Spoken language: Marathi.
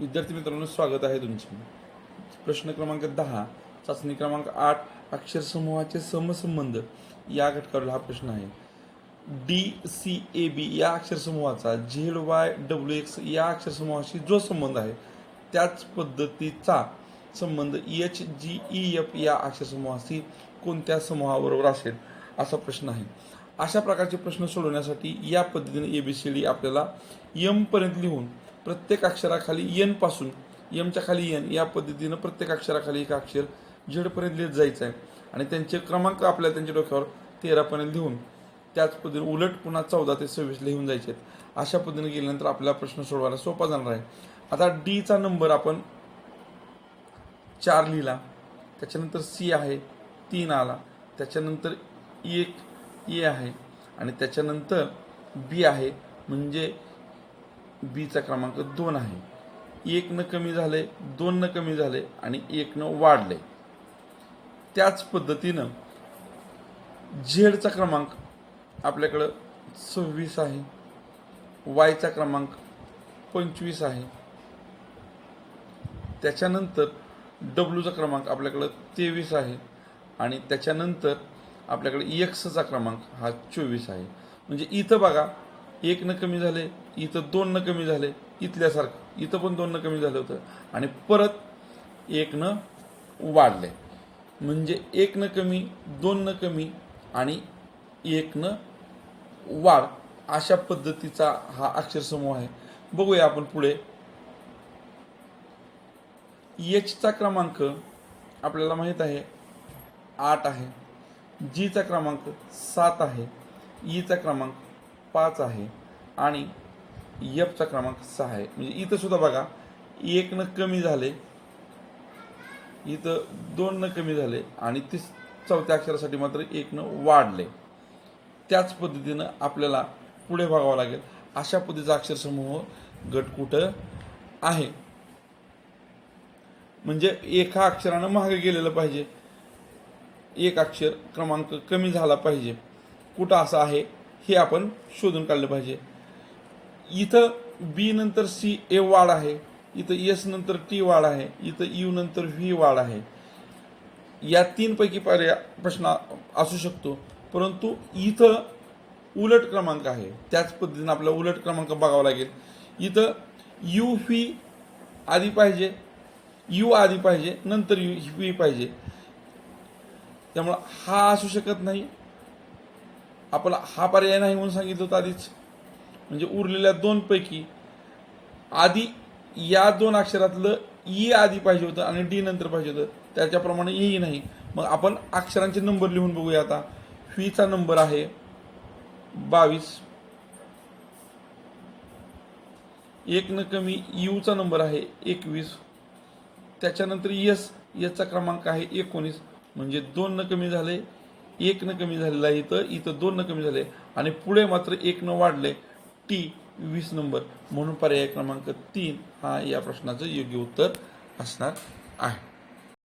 विद्यार्थी मित्रांनो स्वागत आहे तुमचे. प्रश्न क्रमांक दहा चाचणी क्रमांक आठ अक्षर समूहाचे समसंबंध. या घटकावरील हा प्रश्न आहे. डी सी ए बी या अक्षर समूहाचा झेड वाय डब्ल्यू एक्स या अक्षर समूहाशी जो संबंध आहे त्याच पद्धतीचा संबंध एच जी ई एफ या अक्षर समूहाशी कोणत्या समूहाबरोबर असेल असा प्रश्न आहे. अशा प्रकारचे प्रश्न सोडवण्यासाठी या पद्धतीने ए बी सी डी आपल्याला यम पर्यंत लिहून प्रत्येक अक्षराखाली एनपासून यमच्या खाली एन या पद्धतीनं प्रत्येक अक्षराखाली एक अक्षर झेडपर्यंत लिहित जायचं आहे आणि त्यांचे क्रमांक आपल्याला त्यांच्या डोक्यावर तेरापर्यंत लिहून त्याच पद्धतीने उलट पुन्हा चौदा ते सव्वीस लिहून जायचे आहेत अशा पद्धतीने गेल्यानंतर आपला प्रश्न सोडवायला सोपा जाणार आहे. आता डीचा नंबर आपण चार लिहिला. त्याच्यानंतर सी आहे तीन आला. त्याच्यानंतर एक ए आहे. आणि त्याच्यानंतर बी आहे म्हणजे बीचा क्रमांक दोन आहे. एकनं कमी झाले दोननं कमी झाले आणि एकनं वाढले. त्याच पद्धतीनं झेडचा क्रमांक आपल्याकडं सव्वीस आहे. वायचा क्रमांक पंचवीस आहे. त्याच्यानंतर डब्ल्यूचा क्रमांक आपल्याकडं तेवीस आहे आणि त्याच्यानंतर आपल्याकडे एक्सचा क्रमांक हा चोवीस आहे. म्हणजे इथं बघा एक न कमी झाले इथं दोन न कमी झाले इथल्यासारखं. इथं पण दोन न कमी झालं होतं. आणि परत एक न वाढले. म्हणजे एक न कमी दोन न कमी आणि एक न वाढ अशा पद्धतीचा हा अक्षरसमूह आहे. बघूया आपण पुढे. एचचा क्रमांक आपल्याला माहीत आहे. आठ आहे. जीचा क्रमांक सात आहे. E ईचा क्रमांक पाच आहे आणि यफचा क्रमांक सहा आहे. म्हणजे इथं सुद्धा बघा एक न कमी झाले इथं दोन न कमी झाले आणि तीस चौथ्या अक्षरासाठी मात्र एकनं वाढले. त्याच पद्धतीनं आपल्याला पुढे बघावं लागेल. अशा पद्धतीचा अक्षरसमूह गट कुठं आहे? म्हणजे एका अक्षरानं मागे गेलेलं पाहिजे. एक अक्षर क्रमांक कमी झाला पाहिजे. कुठं असं आहे? हे आपण शोधून काढलं पाहिजे. इथं बी नंतर सी ए वाढ आहे. इथं एस नंतर टी वाढ आहे. इथं यू नंतर व्ही वाढ आहे. या तीनपैकी पर्याय प्रश्न असू शकतो. परंतु इथं उलट क्रमांक आहे. त्याच पद्धतीनं आपल्याला उलट क्रमांक बघावा लागेल. इथं यू व्ही आधी पाहिजे. यू आधी पाहिजे. नंतर यू व्ही पाहिजे. त्यामुळं हा असू शकत नाही. आपला हा पर्याय नाही म्हणून सांगितलं होतं आधीच. म्हणजे उरलेल्या दोन पैकी आधी या दोन अक्षरातलं ई आधी पाहिजे होतं आणि डी नंतर पाहिजे होतं. त्याच्याप्रमाणे ई नाही. मग आपण अक्षरांचे नंबर लिहून बघूया आता. फीचा नंबर आहे बावीस. एक न कमी यूचा नंबर आहे एकवीस. त्याच्यानंतर यस यसचा क्रमांक आहे एकोणीस. म्हणजे दोन न कमी झाले एकनं कमी झालेला आहे इथं इथं दोननं कमी झाले. आणि पुढे मात्र एकनं वाढले टी वीस नंबर. म्हणून पर्याय क्रमांक तीन हा या प्रश्नाचं योग्य उत्तर असणार आहे.